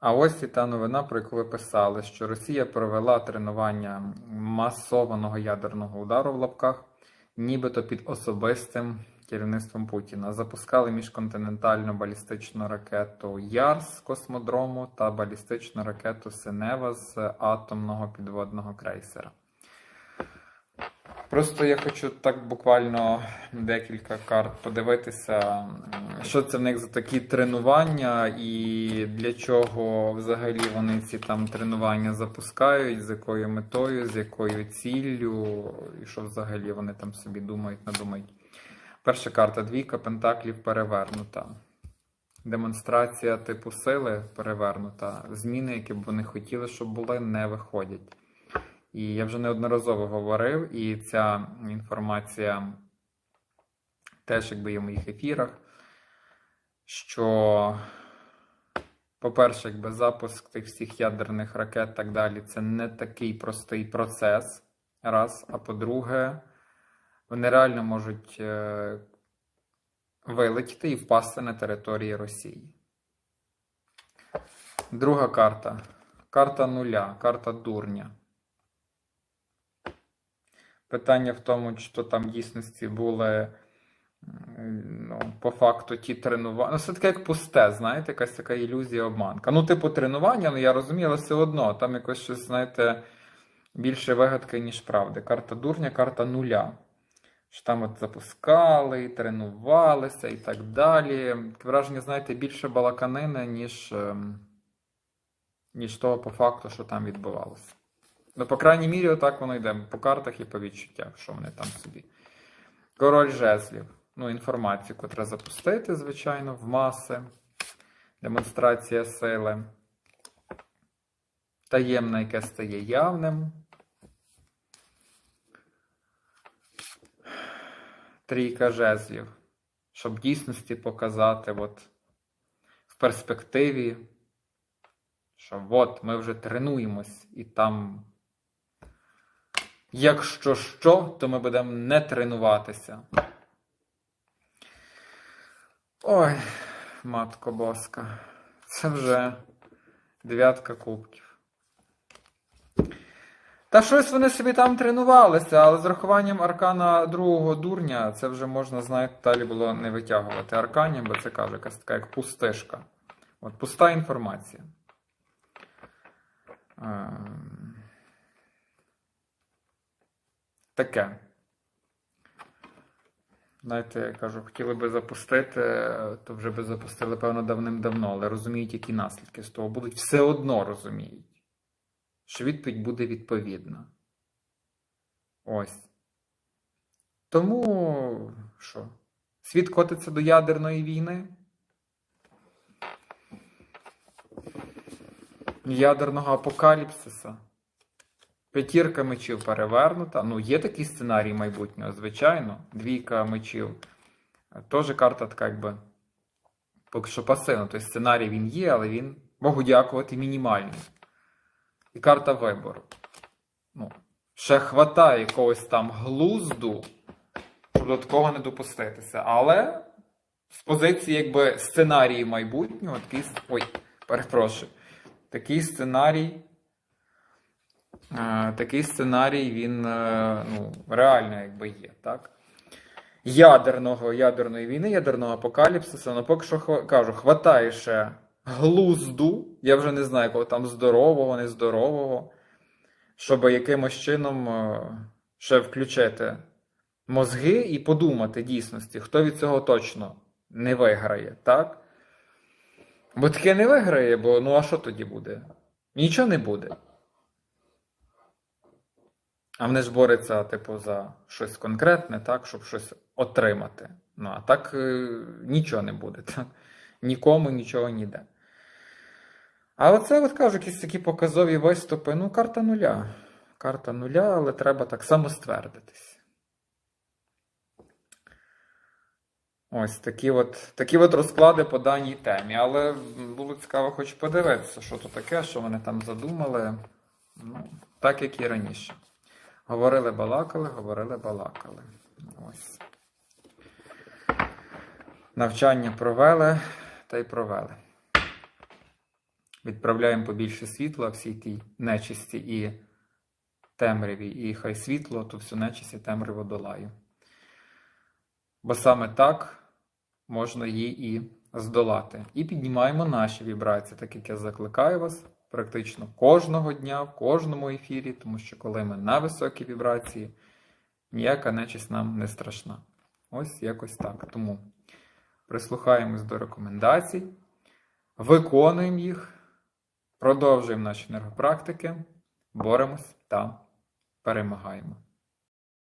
А ось і та новина, про яку ви писали, що Росія провела тренування масованого ядерного удару в лапках, нібито під особистим керівництвом Путіна. Запускали міжконтинентальну балістичну ракету Яр з космодрому та балістичну ракету Синева з атомного підводного крейсера. Просто я хочу так буквально декілька карт подивитися, що це в них за такі тренування, і для чого взагалі вони ці там тренування запускають, з якою метою, з якою ціллю, і що взагалі вони там собі думають, надумають. Перша карта двійка пентаклів перевернута. Демонстрація типу сили перевернута. Зміни, які б вони хотіли, щоб були, не виходять. І я вже неодноразово говорив, і ця інформація теж якби є в моїх ефірах, що, по-перше, якби запуск тих всіх ядерних ракет так далі, це не такий простий процес. Раз. А по-друге, вони реально можуть е, вилетіти і впасти на території Росії. Друга карта. Карта нуля, карта дурня. Питання в тому, то там дійсності були ну, по факту ті тренування. Ну, все таке як пусте, знаєте, якась така ілюзія обманка. Ну, типу, тренування, ну я розумію, але все одно, там якось щось, знаєте, більше вигадки, ніж правди. Карта дурня, карта нуля. Що там от запускали, і тренувалися і так далі. Враження, знаєте, більше балаканини, ніж, ем, ніж того по факту, що там відбувалося. Ну, по крайній мірі, отак воно йде по картах і по відчуттях, що вони там собі. Король жезлів. Ну, інформацію, котра запустити, звичайно, в маси. Демонстрація сили. Таємне, яке стає явним. Трійка жезлів. Щоб дійсності показати, от в перспективі, що от ми вже тренуємось, і там, якщо що, то ми будемо не тренуватися. Ой, матко боска, це вже дев'ятка кубків. Та щось вони собі там тренувалися, але з рахуванням аркана другого дурня це вже можна, знаєте, далі було не витягувати арканів, бо це каже якась така як пустишка. От пуста інформація. Таке. Знаєте, я кажу, хотіли би запустити, то вже би запустили, певно, давним-давно, але розуміють, які наслідки з того будуть. Все одно розуміють, що відповідь буде відповідна. Ось. Тому що? Світ котиться до ядерної війни. Ядерного апокаліпсиса. П'ятірка мечів перевернута. Ну, є такий сценарій майбутнього, звичайно. Двійка мечів. Теж карта така, якби. Поки що пасивна. Тобто сценарій він є, але він, Богу дякувати, мінімальний. І карта вибору. Ну, ще хватає якогось там глузду, щоб до такого не допуститися. Але з позиції, якби сценарії майбутнього, такий. Ой, перепрошую. Такий сценарій. Е, такий сценарій він е, ну, реально якби є, так? Ядерного, ядерної війни, ядерного апокаліпсису, ну поки що кажу, хватає ще глузду, я вже не знаю, кого там здорового, нездорового, щоб якимось чином е, ще включити мозги і подумати дійсності, хто від цього точно не виграє, так? Бо таке не виграє, бо ну а що тоді буде? Нічого не буде. А вони ж борються, типу, за щось конкретне, так, щоб щось отримати. Ну, а так е, нічого не буде. Так? Нікому нічого ніде. А оце, от кажу, якісь такі показові виступи. Ну, карта нуля. Карта нуля, але треба так само ствердитись. Ось такі от, такі от розклади по даній темі. Але було цікаво хоч подивитися, що то таке, що вони там задумали. Ну, так, як і раніше. Говорили, балакали, говорили, балакали. Ось. Навчання провели та й провели. відправляємо побільше світла всій тій нечисті і темряві, і хай світло, то всю нечисть і темряву долає. Бо саме так можна її і здолати. І піднімаємо наші вібрації, так як я закликаю вас практично кожного дня, в кожному ефірі, тому що коли ми на високій вібрації, ніяка нечисть нам не страшна. Ось якось так. Тому прислухаємось до рекомендацій, виконуємо їх, продовжуємо наші енергопрактики, боремось та перемагаємо.